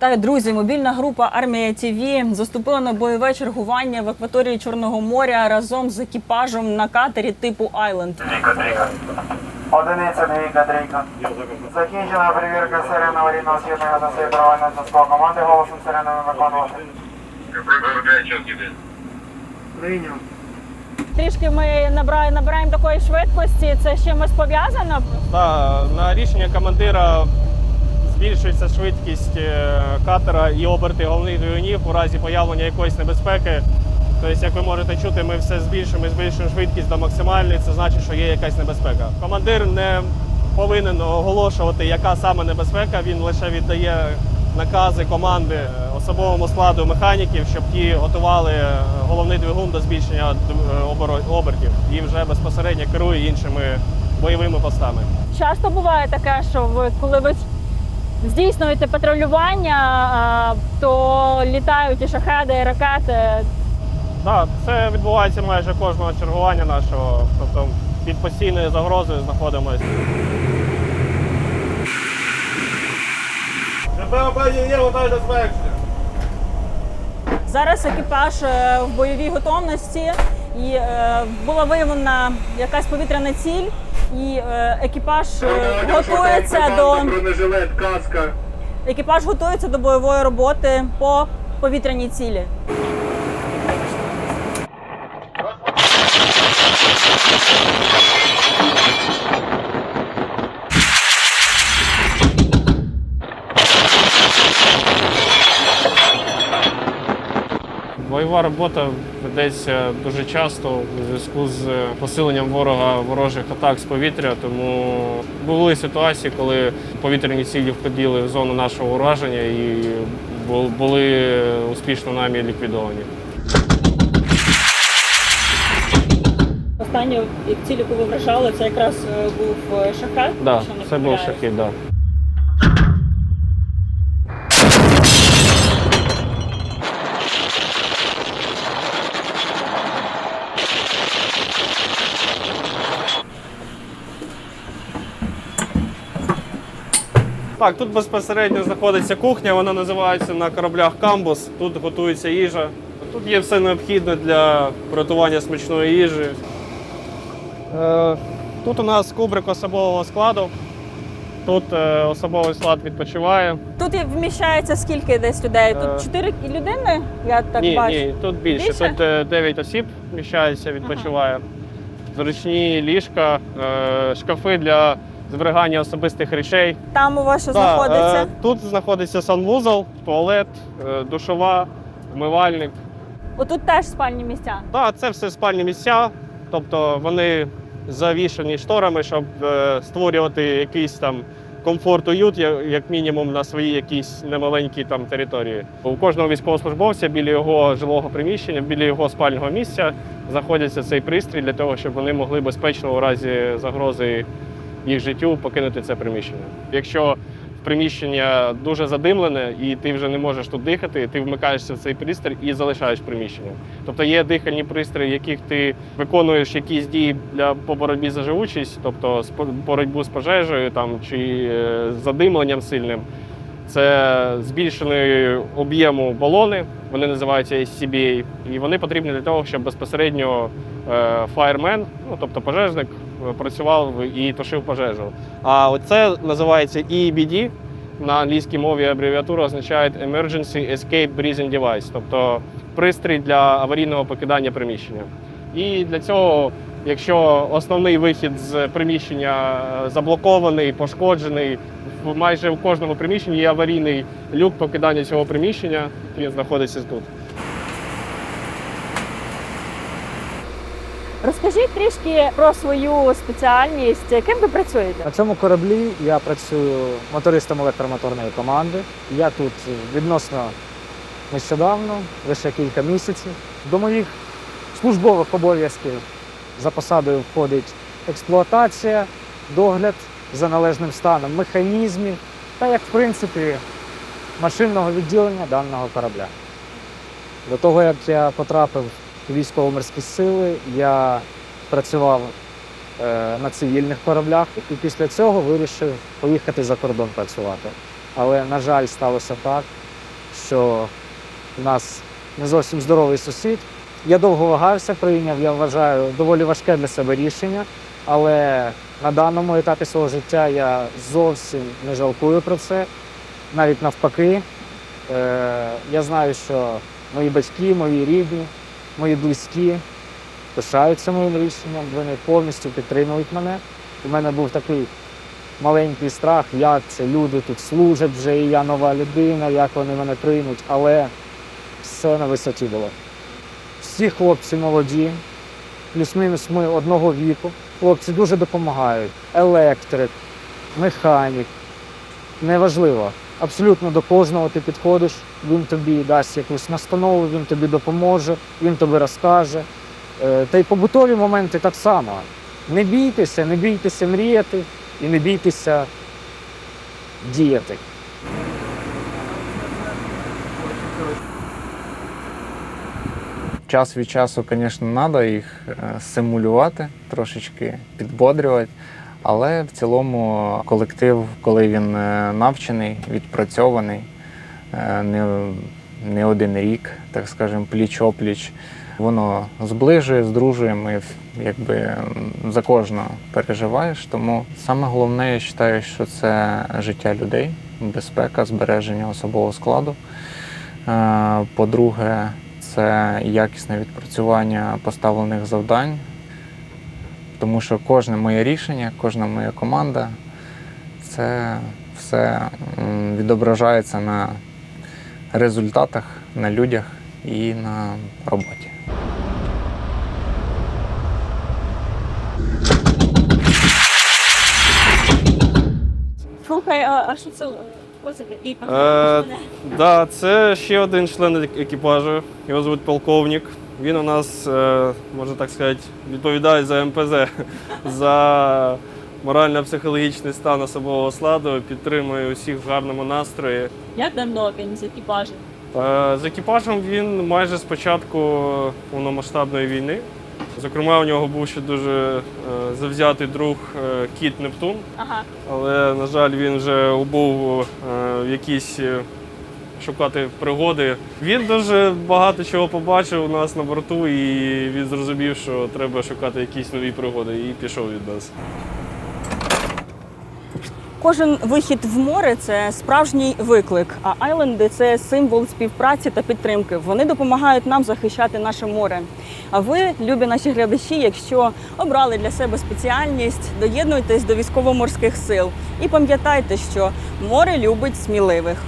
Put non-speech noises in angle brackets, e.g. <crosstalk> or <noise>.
Вітаю, друзі! Мобільна група Армія ТВ заступила на бойове чергування в акваторії Чорного моря разом з екіпажем на катері типу Айленд. Трійка, трійка. Одиниця, двійка, трійка. Закінчена перевірка сирен аварійного освітлення та своєї провальної зв'язку. Команди голосом сиренами виконувати. Прийняв. Трішки ми набираємо, набираємо такої швидкості. Це з чимось пов'язано. Та, на рішення командира збільшується швидкість е, катера і оберти головних двигунів у разі появлення якоїсь небезпеки. Тобто, як ви можете чути, ми все збільшуємо і збільшуємо швидкість до максимальної, це значить, що є якась небезпека. Командир не повинен оголошувати, яка саме небезпека, він лише віддає накази команди е, особовому складу механіків, щоб ті готували е, головний двигун до збільшення обертів і вже безпосередньо керує іншими бойовими постами. Часто буває таке, що ви коли ви здійснюєте патрулювання, то літають і шахеди, і ракети. Так, це відбувається майже кожного чергування нашого. Тобто під постійною загрозою знаходимося. Зараз екіпаж е, в бойовій готовності і е, була виявлена якась повітряна ціль, і е, екіпаж е, готується до Бронежилет, каска. екіпаж готується до бойової роботи по повітряній цілі. Бойова робота ведеться дуже часто у зв'язку з посиленням ворога ворожих атак з повітря. Тому були ситуації, коли повітряні цілі входили в зону нашого ураження і були успішно нами ліквідовані. Останню ціль, яку ви вражали, це якраз е, був е, шахет. Да, це був шахід. Да. Так, тут безпосередньо знаходиться кухня, вона називається на кораблях камбус. Тут готується їжа. Тут є все необхідне для приготування смачної їжі. Е, Тут у нас кубрик особового складу. Тут е, особовий склад відпочиває. Тут вміщається скільки десь людей? Е. Тут чотири людини, я так ні, бачу. ні, тут більше. Більше? Тут е, 9 осіб вміщається, відпочиває. Зручні ліжка, е, шкафи для зберігання особистих речей. Там у вас що Да, знаходиться? е, Тут знаходиться санвузол, туалет, е, душова, вмивальник. Отут теж спальні місця. Так, це все спальні місця, тобто вони завішані шторами, щоб е, створювати якийсь там комфорт, уют, як мінімум, на своїй якійсь немаленькій там території. У кожного військовослужбовця біля його жилого приміщення, біля його спального місця знаходиться цей пристрій для того, щоб вони могли безпечно у разі загрози їх життю покинути це приміщення. Якщо приміщення дуже задимлене і ти вже не можеш тут дихати, ти вмикаєшся в цей пристрій і залишаєш приміщення. Тобто є дихальні пристрої, яких ти виконуєш якісь дії для по боротьбі за живучість, тобто боротьбу з пожежею там чи е, задимленням сильним. Це збільшений об'єму балони, вони називаються SCBA, і вони потрібні для того, щоб безпосередньо е, фаєрмен, ну тобто пожежник, е, працював і тушив пожежу. А оце називається EBD, на англійській мові абревіатура означає Emergency Escape Breathing Device, тобто пристрій для аварійного покидання приміщення. І для цього, якщо основний вихід з приміщення е, заблокований, пошкоджений, майже в кожному приміщенні є аварійний люк покидання цього приміщення, він знаходиться тут. Розкажіть трішки про свою спеціальність. Ким ви працюєте? На цьому кораблі я працюю мотористом електромоторної команди. Я тут відносно нещодавно, лише кілька місяців. До моїх службових обов'язків за посадою входить експлуатація, догляд за належним станом механізмів та, як в принципі, машинного відділення даного корабля. До того, як я потрапив у військово-морські сили, я працював е, на цивільних кораблях і після цього вирішив поїхати за кордон працювати. Але, на жаль, сталося так, що в нас не зовсім здоровий сусід. Я довго вагався, прийняв, я вважаю, доволі важке для себе рішення, але на даному етапі свого життя я зовсім не жалкую про це. Навіть навпаки, е, я знаю, що мої батьки, мої рідні, мої близькі пишаються моїм рішенням, вони повністю підтримують мене. У мене був такий маленький страх, як це люди тут служать вже, і я нова людина, як вони мене приймуть, але все на висоті було. Всі хлопці молоді, плюс-мінус ми одного віку. Хлопці дуже допомагають. Електрик, механік. Неважливо. Абсолютно до кожного ти підходиш, він тобі дасть якусь настанову, він тобі допоможе, він тобі розкаже. Е, Та й побутові моменти так само. Не бійтеся, не бійтеся мріяти і не бійтеся діяти. Час від часу, звісно, треба їх е, симулювати, трошечки підбодрювати. Але в цілому колектив, коли він е, навчений, відпрацьований, е, не, не один рік, так скажемо, пліч-опліч, воно зближує, здружує. Ми якби за кожного переживаєш. Тому саме головне, я вважаю, що це життя людей, безпека, збереження особового складу. По-друге, це якісне відпрацювання поставлених завдань, тому що кожне моє рішення, кожна моя команда це все відображається на результатах, на людях і на роботі. Слухай, а, що це? Е, да, це ще один член екіпажу. Його звуть полковник. Він у нас, е, можна так сказати, відповідає за МПЗ, <laughs> за морально-психологічний стан особового складу, підтримує усіх в гарному настрої. Як давно він з екіпажем? Е, З екіпажем він майже з початку повномасштабної війни. Зокрема, у нього був ще дуже е, завзятий друг е, Кіт Нептун, Ага. але, на жаль, він вже убув е, в якісь е, шукати пригоди. Він дуже багато чого побачив у нас на борту, і він зрозумів, що треба шукати якісь нові пригоди, і пішов від нас. Кожен вихід в море це справжній виклик. А айленди це символ співпраці та підтримки. Вони допомагають нам захищати наше море. А ви, любі наші глядачі, якщо обрали для себе спеціальність, доєднуйтесь до військово-морських сил і пам'ятайте, що море любить сміливих.